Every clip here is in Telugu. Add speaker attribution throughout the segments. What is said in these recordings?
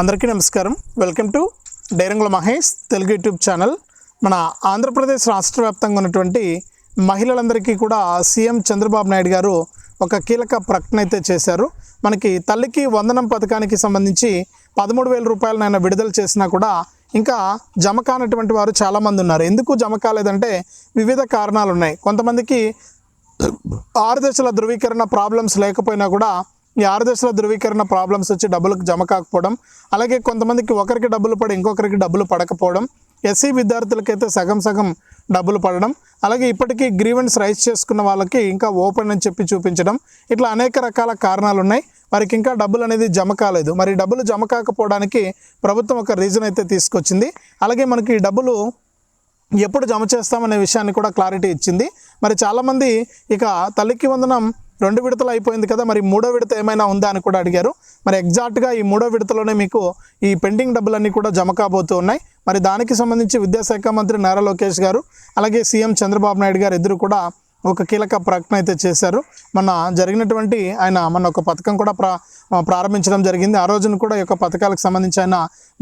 Speaker 1: అందరికీ నమస్కారం. వెల్కమ్ టు డైరంగుల మహేష్ తెలుగు యూట్యూబ్ ఛానల్. మన ఆంధ్రప్రదేశ్ రాష్ట్ర వ్యాప్తంగా ఉన్నటువంటి మహిళలందరికీ కూడా సీఎం చంద్రబాబు నాయుడు గారు ఒక కీలక ప్రకటన అయితే చేశారు. మనకి తల్లికి వందనం పథకానికి సంబంధించి పదమూడు వేల రూపాయలను విడుదల చేసినా కూడా ఇంకా జమ కానటువంటి వారు చాలామంది ఉన్నారు. ఎందుకు జమ కాలేదంటే వివిధ కారణాలు ఉన్నాయి కొంతమందికి ఆరు దశల ధృవీకరణ ప్రాబ్లమ్స్ లేకపోయినా కూడా ఈ ఆరు దశల ధృవీకరణ ప్రాబ్లమ్స్ వచ్చి డబ్బులకు జమ కాకపోవడం అలాగే కొంతమందికి ఒకరికి డబ్బులు పడి ఇంకొకరికి డబ్బులు పడకపోవడం ఎస్సీ విద్యార్థులకైతే సగం సగం డబ్బులు పడడం అలాగే ఇప్పటికీ గ్రీవెన్స్ రైజ్ చేసుకున్న వాళ్ళకి ఇంకా ఓపెన్ అని చెప్పి చూపించడం ఇట్లా అనేక రకాల కారణాలు ఉన్నాయి వారికి ఇంకా డబ్బులు అనేది జమ కాలేదు. మరి డబ్బులు జమ కాకపోవడానికి ప్రభుత్వం ఒక రీజన్ అయితే తీసుకొచ్చింది. అలాగే మనకి ఈ డబ్బులు ఎప్పుడు జమ చేస్తామనే విషయాన్ని కూడా క్లారిటీ ఇచ్చింది. మరి చాలామంది ఇక తల్లికి వందనం రెండు విడతలు అయిపోయింది కదా మరి మూడో విడత ఏమైనా ఉందా అని కూడా అడిగారు. మరి ఎగ్జాక్ట్గా ఈ మూడో విడతలోనే మీకు ఈ పెండింగ్ డబ్బులన్నీ కూడా జమ కాబోతూ ఉన్నాయి. మరి దానికి సంబంధించి విద్యాశాఖ మంత్రి నారా లోకేష్ గారు అలాగే సీఎం చంద్రబాబు నాయుడు గారు ఇద్దరు కూడా ఒక కీలక ప్రకటన అయితే చేశారు. మన జరిగినటువంటి ఆయన మన ఒక పథకం కూడా ప్రా ప్రారంభించడం జరిగింది. ఆ రోజున కూడా ఈ యొక్క పథకాలకు సంబంధించి ఆయన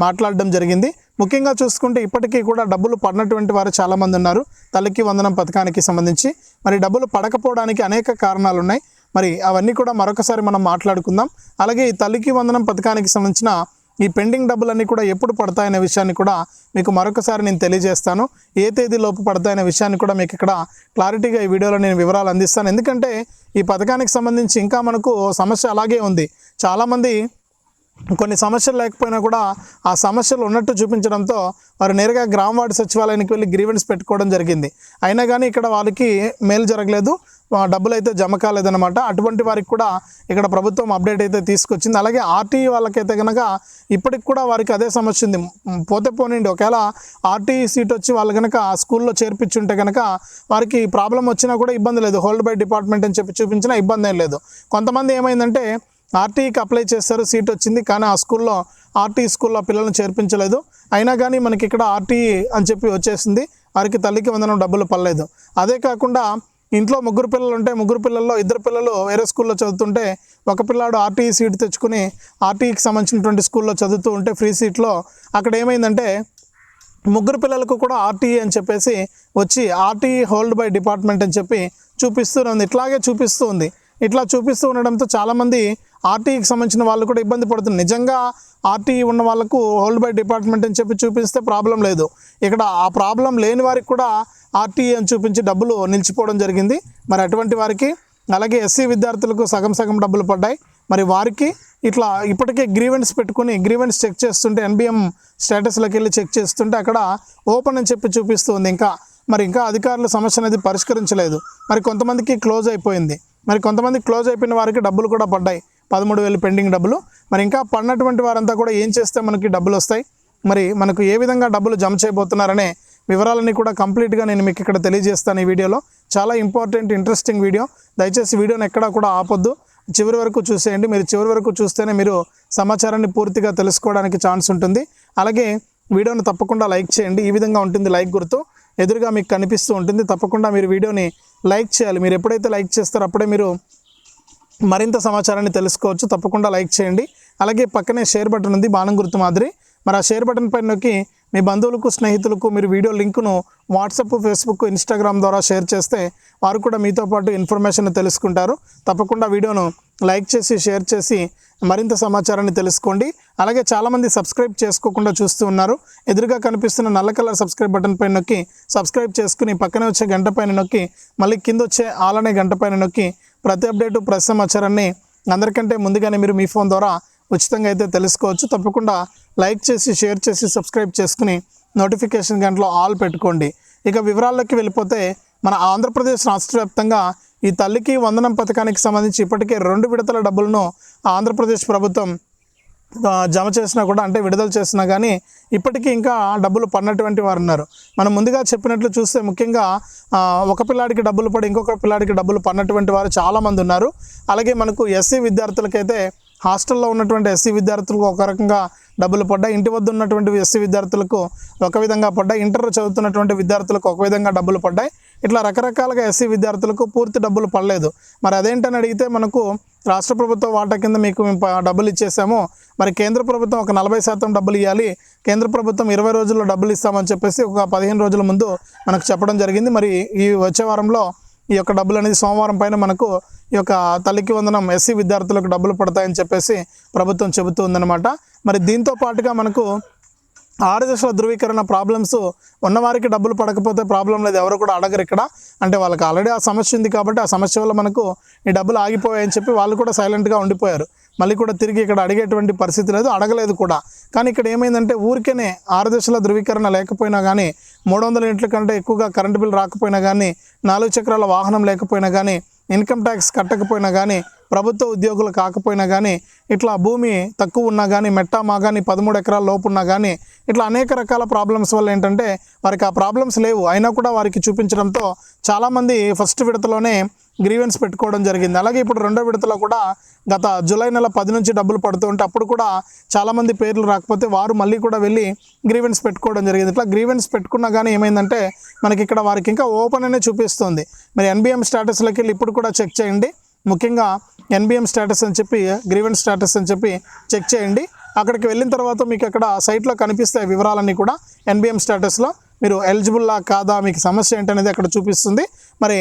Speaker 1: మాట్లాడడం జరిగింది. ముఖ్యంగా చూసుకుంటే ఇప్పటికీ కూడా డబ్బులు పడినటువంటి వారు చాలామంది ఉన్నారు. తల్లికి వందనం పథకానికి సంబంధించి మరి డబ్బులు పడకపోవడానికి అనేక కారణాలు ఉన్నాయి మరి అవన్నీ కూడా మరొకసారి మనం మాట్లాడుకుందాం. అలాగే ఈ తల్లికి వందనం పథకానికి సంబంధించిన ఈ పెండింగ్ డబ్బులన్నీ కూడా ఎప్పుడు పడతాయనే విషయాన్ని కూడా మీకు మరొకసారి నేను తెలియజేస్తాను. ఏ తేదీలోపు పడతాయనే విషయాన్ని కూడా మీకు ఇక్కడ క్లారిటీగా ఈ వీడియోలో నేను వివరాలు అందిస్తాను. ఎందుకంటే ఈ పథకానికి సంబంధించి ఇంకా మనకు సమస్య అలాగే ఉంది. చాలామంది కొన్ని సమస్యలు లేకపోయినా కూడా ఆ సమస్యలు ఉన్నట్టు చూపించడంతో వారు నేరుగా గ్రామ వార్డు సచివాలయానికి వెళ్ళి గ్రీవెన్స్ పెట్టుకోవడం జరిగింది. అయినా కానీ ఇక్కడ వాళ్ళకి మేలు జరగలేదు. డబ్బులు అయితే జమ కాలేదన్నమాట. అటువంటి వారికి కూడా ఇక్కడ ప్రభుత్వం అప్డేట్ అయితే తీసుకొచ్చింది. అలాగే ఆర్టీఈ వాళ్ళకైతే కనుక ఇప్పటికి కూడా వారికి అదే సమస్య ఉంది. పోతే పోనండి ఒకవేళ ఆర్టీఈ సీట్ వచ్చి వాళ్ళు కనుక ఆ స్కూల్లో చేర్పించుంటే కనుక వారికి ప్రాబ్లం వచ్చినా కూడా ఇబ్బంది లేదు. హోల్డ్ బై డిపార్ట్మెంట్ అని చెప్పి చూపించినా ఇబ్బంది ఏం లేదు. కొంతమంది ఏమైందంటే ఆర్టీఈకి అప్లై చేస్తారు సీట్ వచ్చింది కానీ ఆ స్కూల్లో ఆర్టీ స్కూల్లో పిల్లల్ని చేర్పించలేదు. అయినా కానీ మనకి ఇక్కడ ఆర్టీఈ అని చెప్పి వచ్చేసింది. వారికి తల్లికి వందనం డబ్బులు పడలేదు. అదే కాకుండా ఇంట్లో ముగ్గురు పిల్లలు ఉంటే ముగ్గురు పిల్లల్లో ఇద్దరు పిల్లలు వేరే స్కూల్లో చదువుతుంటే ఒక పిల్లాడు ఆర్టీఈ సీట్ తెచ్చుకుని ఆర్టీఈకి సంబంధించినటువంటి స్కూల్లో చదువుతూ ఉంటే ఫ్రీ సీట్లో అక్కడ ఏమైందంటే ముగ్గురు పిల్లలకు కూడా ఆర్టీఈ అని చెప్పేసి వచ్చి ఆర్టీఈ హోల్డ్ బై డిపార్ట్మెంట్ అని చెప్పి చూపిస్తూనే ఉంది. ఇట్లాగే చూపిస్తూ ఉంది. ఇట్లా చూపిస్తూ ఉండడంతో చాలామంది ఆర్టీఈకి సంబంధించిన వాళ్ళు కూడా ఇబ్బంది పడుతుంది నిజంగా ఆర్టీఈ ఉన్న వాళ్ళకు హోల్డ్ బై డిపార్ట్మెంట్ అని చెప్పి చూపిస్తే ప్రాబ్లం లేదు. ఇక్కడ ఆ ప్రాబ్లం లేని వారికి కూడా ఆర్టీఈ అని చూపించి డబ్బులు నిలిచిపోవడం జరిగింది. మరి అటువంటి వారికి అలాగే ఎస్సీ విద్యార్థులకు సగం సగం డబ్బులు పడ్డాయి. మరి వారికి ఇట్లా ఇప్పటికే గ్రీవెన్స్ పెట్టుకుని గ్రీవెన్స్ చెక్ చేస్తుంటే ఎన్బిఎం స్టేటస్లోకి వెళ్ళి చెక్ చేస్తుంటే అక్కడ ఓపెన్ అని చెప్పి చూపిస్తుంది. ఇంకా మరి ఇంకా అధికారులు సమస్య అనేది పరిష్కరించలేదు. మరి కొంతమందికి క్లోజ్ అయిపోయింది. మరి కొంతమంది క్లోజ్ అయిపోయిన వారికి డబ్బులు కూడా పడ్డాయి. పదమూడు వేలు పెండింగ్ డబ్బులు. మరి ఇంకా పడినటువంటి వారంతా కూడా ఏం చేస్తే మనకి డబ్బులు వస్తాయి? మరి మనకు ఏ విధంగా డబ్బులు జమ చేయబోతున్నారనే వివరాలన్నీ కూడా కంప్లీట్గా నేను మీకు ఇక్కడ తెలియజేస్తాను ఈ వీడియోలో. చాలా ఇంపార్టెంట్ ఇంట్రెస్టింగ్ వీడియో దయచేసి వీడియోని ఎక్కడా కూడా ఆపొద్దు. చివరి వరకు చూసేయండి. మీరు చివరి వరకు చూస్తేనే మీరు సమాచారాన్ని పూర్తిగా తెలుసుకోవడానికి ఛాన్స్ ఉంటుంది. అలాగే వీడియోని తప్పకుండా లైక్ చేయండి. ఈ విధంగా ఉంటుంది లైక్ గుర్తు. ఎదురుగా మీకు కనిపిస్తూ ఉంటుంది. తప్పకుండా మీరు వీడియోని లైక్ చేయాలి. మీరు ఎప్పుడైతే లైక్ చేస్తారో అప్పుడే మీరు మరింత సమాచారాన్ని తెలుసుకోవచ్చు. తప్పకుండా లైక్ చేయండి. అలాగే పక్కనే షేర్ బటన్ ఉంది బాణం గుర్తు మాదిరి. మరి ఆ షేర్ బటన్ పైన నొక్కి మీ బంధువులకు స్నేహితులకు మీరు వీడియో లింకును వాట్సాప్ ఫేస్బుక్ ఇన్స్టాగ్రామ్ ద్వారా షేర్ చేస్తే వారు కూడా మీతో పాటు ఇన్ఫర్మేషన్ తెలుసుకుంటారు. తప్పకుండా వీడియోను లైక్ చేసి షేర్ చేసి మరింత సమాచారాన్ని తెలుసుకోండి. అలాగే చాలామంది సబ్స్క్రైబ్ చేసుకోకుండా చూస్తూ ఉన్నారు. ఎదురుగా కనిపిస్తున్న నల్ల కలర్ సబ్స్క్రైబ్ బటన్ పైన నొక్కి సబ్స్క్రైబ్ చేసుకుని పక్కనే వచ్చే గంట పైన నొక్కి మళ్ళీ కింద వచ్చే ఆలనే గంట పైన నొక్కి ప్రతి అప్డేటు ప్రతి సమాచారాన్ని అందరికంటే ముందుగానే మీరు మీ ఫోన్ ద్వారా ఉచితంగా అయితే తెలుసుకోవచ్చు. తప్పకుండా లైక్ చేసి షేర్ చేసి సబ్స్క్రైబ్ చేసుకుని నోటిఫికేషన్ గంటలో ఆల్ పెట్టుకోండి. ఇక వివరాల్లోకి వెళ్ళిపోతే మన ఆంధ్రప్రదేశ్ రాష్ట్ర వ్యాప్తంగా ఈ తల్లికి వందనం పథకానికి సంబంధించి ఇప్పటికే రెండు విడతల డబ్బులను ఆంధ్రప్రదేశ్ ప్రభుత్వం జమ చేసినా కూడా అంటే విడుదల చేసినా కానీ ఇప్పటికీ ఇంకా డబ్బులు పడినటువంటి వారు ఉన్నారు. మనం ముందుగా చెప్పినట్లు చూస్తే ముఖ్యంగా ఒక పిల్లాడికి డబ్బులు పడి ఇంకొక పిల్లాడికి డబ్బులు పడినటువంటి వారు చాలామంది ఉన్నారు. అలాగే మనకు ఎస్సీ విద్యార్థులకైతే హాస్టల్లో ఉన్నటువంటి ఎస్సీ విద్యార్థులకు ఒక రకంగా డబ్బులు పడ్డాయి. ఇంటి వద్ద ఉన్నటువంటి ఎస్సీ విద్యార్థులకు ఒక విధంగా పడ్డాయి. ఇంటర్ చదువుతున్నటువంటి విద్యార్థులకు ఒక విధంగా డబ్బులు పడ్డాయి. ఇట్లా రకరకాలుగా ఎస్సీ విద్యార్థులకు పూర్తి డబ్బులు పడలేదు. మరి అదేంటని అడిగితే మనకు రాష్ట్ర ప్రభుత్వ వాటా కింద మీకు మేము డబ్బులు ఇచ్చేసాము. మరి కేంద్ర ప్రభుత్వం ఒక నలభై శాతం డబ్బులు ఇవ్వాలి కేంద్ర ప్రభుత్వం ఇరవై రోజుల్లో డబ్బులు ఇస్తామని చెప్పేసి ఒక పదిహేను రోజుల ముందు మనకు చెప్పడం జరిగింది. మరి ఈ వచ్చే వారంలో ఈ యొక్క డబ్బులు అనేది సోమవారం పైన మనకు ఈ యొక్క తల్లికి వందనం ఎస్సీ విద్యార్థులకు డబ్బులు పడతాయని చెప్పేసి ప్రభుత్వం చెబుతూ ఉందన్నమాట. మరి దీంతో పాటుగా మనకు ఆరు దశల ధృవీకరణ ప్రాబ్లమ్స్ ఉన్నవారికి డబ్బులు పడకపోతే ప్రాబ్లం లేదు. ఎవరు కూడా అడగరు ఇక్కడ. అంటే వాళ్ళకి ఆల్రెడీ ఆ సమస్య ఉంది కాబట్టి ఆ సమస్య వల్ల మనకు ఈ డబ్బులు ఆగిపోయాయని చెప్పి వాళ్ళు కూడా సైలెంట్గా ఉండిపోయారు. మళ్ళీ కూడా తిరిగి ఇక్కడ అడిగేటువంటి పరిస్థితి లేదు అడగలేదు కూడా. కానీ ఇక్కడ ఏమైందంటే ఊరికేనే ఆరు దశల ధృవీకరణ లేకపోయినా కానీ మూడు వందల ఇంట్ల కంటే ఎక్కువగా కరెంటు బిల్ రాకపోయినా కానీ నాలుగు చక్రాల వాహనం లేకపోయినా కానీ ఇన్కమ్ ట్యాక్స్ కట్టకపోయినా కానీ ప్రభుత్వ ఉద్యోగులు కాకపోయినా కానీ ఇట్లా భూమి తక్కువ ఉన్నా కానీ మెట్ట మా కానీ పదమూడు ఎకరాల లోపు ఉన్నా కానీ ఇట్లా అనేక రకాల ప్రాబ్లమ్స్ వల్ల ఏంటంటే వారికి ఆ ప్రాబ్లమ్స్ లేవు. అయినా కూడా వారికి చూపించడంతో చాలామంది ఫస్ట్ విడతలోనే గ్రీవెన్స్ పెట్టుకోవడం జరిగింది. అలాగే ఇప్పుడు రెండో విడతలో కూడా గత జూలై నెల పది నుంచి డబ్బులు పడుతూ ఉంటే అప్పుడు కూడా చాలామంది పేర్లు రాకపోతే వారు మళ్ళీ కూడా వెళ్ళి గ్రీవెన్స్ పెట్టుకోవడం జరిగింది. ఇట్లా గ్రీవెన్స్ పెట్టుకున్నా కానీ ఏమైందంటే మనకి ఇక్కడ వారికి ఇంకా ఓపెన్ అనే చూపిస్తుంది. మరి ఎన్బిఎం స్టేటస్లోకి వెళ్ళి ఇప్పుడు కూడా చెక్ చేయండి. ముఖ్యంగా ఎన్బిఎం స్టేటస్ అని చెప్పి గ్రీవెన్స్ స్టేటస్ అని చెప్పి చెక్ చేయండి. అక్కడికి వెళ్ళిన తర్వాత మీకు అక్కడ సైట్లో కనిపిస్తాయి వివరాలన్నీ కూడా ఎన్బిఎం స్టేటస్లో. మీరు ఎలిజిబుల్లా కాదా మీకు సమస్య ఏంటనేది అక్కడ చూపిస్తుంది. మరి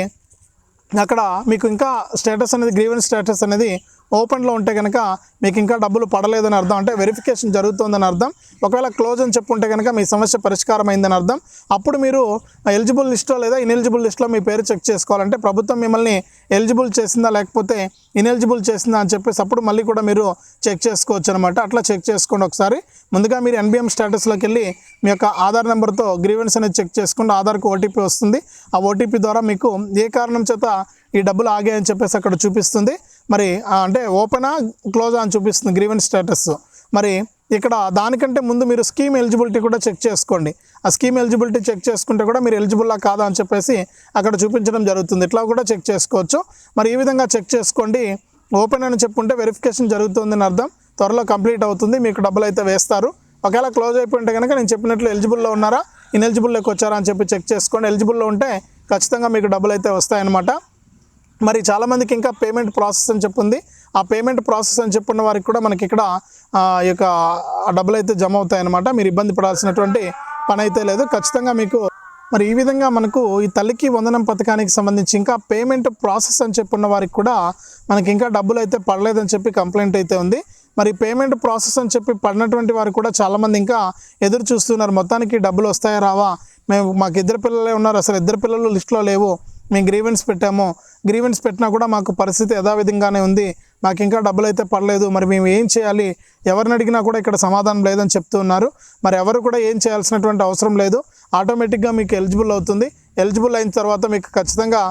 Speaker 1: అక్కడ మీకు ఇంకా స్టేటస్ అనేది గ్రీవెన్స్ స్టేటస్ అనేది ఓపెన్లో ఉంటే కనుక మీకు ఇంకా డబ్బులు పడలేదని అర్థం. అంటే వెరిఫికేషన్ జరుగుతుందని అర్థం. ఒకవేళ క్లోజ్ అని చెప్పుంటే కనుక మీ సమస్య పరిష్కారం అయిందని అర్థం. అప్పుడు మీరు ఎలిజిబుల్ లిస్ట్లో లేదా ఇనెలిజిబుల్ లిస్ట్లో మీ పేరు చెక్ చేసుకోవాలంటే ప్రభుత్వం మిమ్మల్ని ఎలిజిబుల్ చేసిందా లేకపోతే ఇనెలిజిబుల్ చేసిందా అని చెప్పేసి అప్పుడు మళ్ళీ కూడా మీరు చెక్ చేసుకోవచ్చు అనమాట అట్లా చెక్ చేసుకోండి ఒకసారి. ముందుగా మీరు ఎన్బిఎం స్టేటస్లోకి వెళ్ళి మీ యొక్క ఆధార్ నెంబర్తో గ్రీవెన్స్ అనేది చెక్ చేసుకుంటే ఆధార్కు ఓటీపీ వస్తుంది. ఆ ఓటీపీ ద్వారా మీకు ఏ కారణం చేత ఈ డబ్బులు ఆగాయని చెప్పేసి అక్కడ చూపిస్తుంది. మరి అంటే ఓపెనా క్లోజ్ అని చూపిస్తుంది గ్రీవెన్స్ స్టేటస్. మరి ఇక్కడ దానికంటే ముందు మీరు స్కీమ్ ఎలిజిబిలిటీ కూడా చెక్ చేసుకోండి. ఆ స్కీమ్ ఎలిజిబిలిటీ చెక్ చేసుకుంటే కూడా మీరు ఎలిజిబుల్లా కాదా అని చెప్పేసి అక్కడ చూపించడం జరుగుతుంది. ఇట్లా కూడా చెక్ చేసుకోవచ్చు. మరి ఈ విధంగా చెక్ చేసుకోండి. ఓపెన్ అని చెప్పుంటే వెరిఫికేషన్ జరుగుతుందని అర్థం. త్వరలో కంప్లీట్ అవుతుంది. మీకు డబ్బులు అయితే వేస్తారు. ఒకవేళ క్లోజ్ అయిపోయింటే కనుక నేను చెప్పినట్లు ఎలిజిబుల్లో ఉన్నారా ఇన్ఎలిజిబుల్లోకి వచ్చారా అని చెప్పి చెక్ చేసుకోండి. ఎలిజిబుల్లో ఉంటే ఖచ్చితంగా మీకు డబ్బులు అయితే వస్తాయన్నమాట. మరి చాలామందికి ఇంకా పేమెంట్ ప్రాసెస్ అని చెప్పుంది. ఆ పేమెంట్ ప్రాసెస్ అని చెప్పున్న వారికి కూడా మనకి ఇక్కడ ఈ యొక్క డబ్బులు అయితే జమ అవుతాయన్నమాట. మీరు ఇబ్బంది పడాల్సినటువంటి పని అయితే లేదు. ఖచ్చితంగా మీకు మరి ఈ విధంగా మనకు ఈ తల్లికి వందనం పథకానికి సంబంధించి ఇంకా పేమెంట్ ప్రాసెస్ అని చెప్పున్న వారికి కూడా మనకి ఇంకా డబ్బులు అయితే పడలేదని చెప్పి కంప్లైంట్ అయితే ఉంది. మరి పేమెంట్ ప్రాసెస్ అని చెప్పి పడినటువంటి వారు కూడా చాలామంది ఇంకా ఎదురు చూస్తున్నారు. మొత్తానికి డబ్బులు వస్తాయా రావా? మేము మాకు ఇద్దరు పిల్లలే ఉన్నారు. అసలు ఇద్దరు పిల్లలు లిస్టులో లేవు. మేము గ్రీవెన్స్ పెట్టాము. గ్రీవెన్స్ పెట్టినా కూడా మాకు పరిస్థితి యథావిధంగానే ఉంది. మాకు ఇంకా డబ్బులు అయితే పడలేదు. మరి మేము ఏం చేయాలి? ఎవరిని అడిగినా కూడా ఇక్కడ సమాధానం లేదని చెప్తూ ఉన్నారు. మరి ఎవరు కూడా ఏం చేయాల్సినటువంటి అవసరం లేదు. ఆటోమేటిక్గా మీకు ఎలిజిబుల్ అవుతుంది. ఎలిజిబుల్ అయిన తర్వాత మీకు ఖచ్చితంగా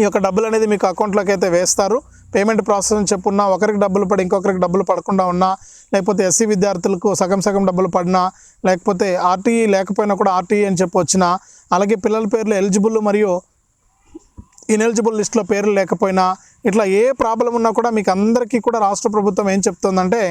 Speaker 1: ఈ యొక్క డబ్బులు అనేది మీకు అకౌంట్లోకి అయితే వేస్తారు. పేమెంట్ ప్రాసెస్ అని చెప్పున్నా ఒకరికి డబ్బులు పడి ఇంకొకరికి డబ్బులు పడకుండా ఉన్నా లేకపోతే ఎస్సీ విద్యార్థులకు సగం సగం డబ్బులు పడినా లేకపోతే ఆర్టీఈ లేకపోయినా కూడా ఆర్టీఈ అని చెప్పి వచ్చినా అలాగే పిల్లల పేర్లు ఎలిజిబుల్ మరియు ఇనెలిజిబుల్ లిస్ట్లో పేర్లు లేకపోయినా ఇట్లా ఏ ప్రాబ్లం ఉన్నా కూడా మీకు అందరికీ కూడా రాష్ట్ర ప్రభుత్వం ఏం చెప్తుందంటే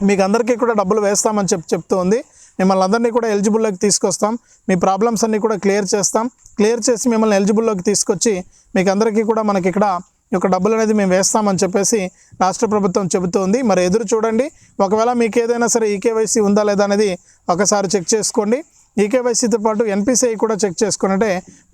Speaker 1: మీకు అందరికీ కూడా డబ్బులు వేస్తామని చెప్పి చెప్తూ ఉంది మిమ్మల్ని అందరినీ కూడా ఎలిజిబుల్లోకి తీసుకొస్తాం. మీ ప్రాబ్లమ్స్ అన్నీ కూడా క్లియర్ చేస్తాం. క్లియర్ చేసి మిమ్మల్ని ఎలిజిబుల్లోకి తీసుకొచ్చి మీకు అందరికీ కూడా మనకి ఇక్కడ యొక్క డబ్బులు అనేది మేము వేస్తామని చెప్పేసి రాష్ట్ర ప్రభుత్వం చెబుతోంది. మరి ఎదురు చూడండి. ఒకవేళ మీకు ఏదైనా సరే ఈకేవైసీ ఉందా లేదా అనేది ఒకసారి చెక్ చేసుకోండి. ఈకేవైసీతో పాటు ఎన్పిసిఐ కూడా చెక్ చేసుకుంటే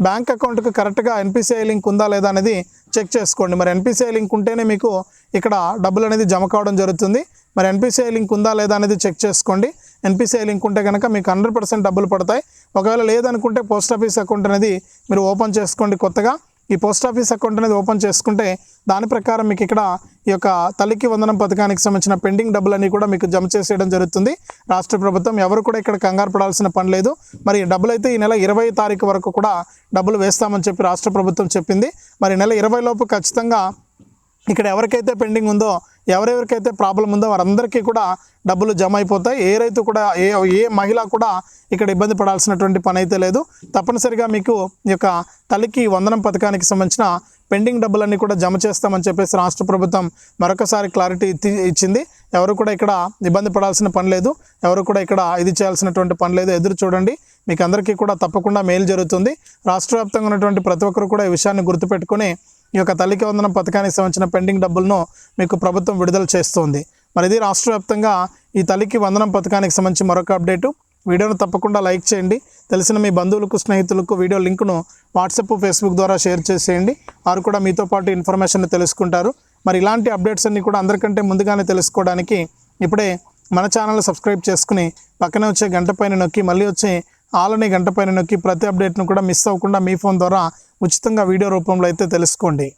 Speaker 1: బ్యాంక్ అకౌంట్కి కరెక్ట్గా ఎన్పిసిఐ లింక్ ఉందా లేదా అనేది చెక్ చేసుకోండి. మరి ఎన్పిసిఐ లింక్ ఉంటేనే మీకు ఇక్కడ డబ్బులు అనేది జమ కావడం జరుగుతుంది. మరి ఎన్పిసిఐ లింక్ ఉందా లేదా అనేది చెక్ చేసుకోండి. ఎన్పిసిఐ లింక్ ఉంటే కనుక మీకు హండ్రెడ్ పర్సెంట్ డబ్బులు పడతాయి. ఒకవేళ లేదనుకుంటే పోస్ట్ ఆఫీస్ అకౌంట్ అనేది మీరు ఓపెన్ చేసుకోండి కొత్తగా. ఈ పోస్ట్ ఆఫీస్ అకౌంట్ అనేది ఓపెన్ చేసుకుంటే దాని ప్రకారం మీకు ఇక్కడ ఈ యొక్క తల్లికి వందనం పథకానికి సంబంధించిన పెండింగ్ డబ్బులన్నీ కూడా మీకు జమ చేసేయడం జరుగుతుంది. రాష్ట్ర ప్రభుత్వం ఎవరు కూడా ఇక్కడ కంగారు పడాల్సిన పని లేదు. మరి డబ్బులు అయితే ఈ నెల ఇరవై తారీఖు వరకు కూడా డబ్బులు వేస్తామని చెప్పి రాష్ట్ర ప్రభుత్వం చెప్పింది. మరి నెల ఇరవై లోపు ఖచ్చితంగా ఇక్కడ ఎవరికైతే పెండింగ్ ఉందో ఎవరెవరికైతే ప్రాబ్లం ఉందో వారందరికీ కూడా డబ్బులు జమ అయిపోతాయి. ఏ రైతు కూడా ఏ ఏ మహిళ కూడా ఇక్కడ ఇబ్బంది పడాల్సినటువంటి పని అయితే లేదు. తప్పనిసరిగా మీకు ఈ యొక్క తల్లికి వందనం పథకానికి సంబంధించిన పెండింగ్ డబ్బులన్నీ కూడా జమ చేస్తామని చెప్పేసి రాష్ట్ర ప్రభుత్వం మరొకసారి క్లారిటీ ఇచ్చి- ఇచ్చింది. ఎవరు కూడా ఇక్కడ ఇబ్బంది పడాల్సిన పని లేదు. ఎవరు కూడా ఇక్కడ ఇది చేయాల్సినటువంటి పని లేదు. ఎదురు చూడండి. మీకు అందరికీ కూడా తప్పకుండా మేలు జరుగుతుంది. రాష్ట్ర వ్యాప్తంగా ఉన్నటువంటి ప్రతి ఒక్కరు కూడా ఈ విషయాన్ని గుర్తుపెట్టుకొని ఈ యొక్క తల్లికి వందనం పథకానికి సంబంధించిన పెండింగ్ డబ్బులను మీకు ప్రభుత్వం విడుదల చేస్తోంది. మరి ఇది రాష్ట్ర వ్యాప్తంగా ఈ తల్లికి వందనం పథకానికి సంబంధించి మరొక అప్డేటు. వీడియోను తప్పకుండా లైక్ చేయండి. తెలిసిన మీ బంధువులకు స్నేహితులకు వీడియో లింకును వాట్సాప్ ఫేస్బుక్ ద్వారా షేర్ చేసేయండి. వారు కూడా మీతో పాటు ఇన్ఫర్మేషన్ తెలుసుకుంటారు. మరి ఇలాంటి అప్డేట్స్ అన్ని కూడా అందరికంటే ముందుగానే తెలుసుకోవడానికి ఇప్పుడే మన ఛానల్ సబ్స్క్రైబ్ చేసుకుని పక్కనే వచ్చే గంట పైన నొక్కి మళ్ళీ వచ్చే ఆలని గంట పైన నొక్కి ప్రతి అప్డేట్ను కూడా మిస్ అవ్వకుండా మీ ఫోన్ ద్వారా ఉచితంగా వీడియో రూపంలో అయితే తెలుసుకోండి.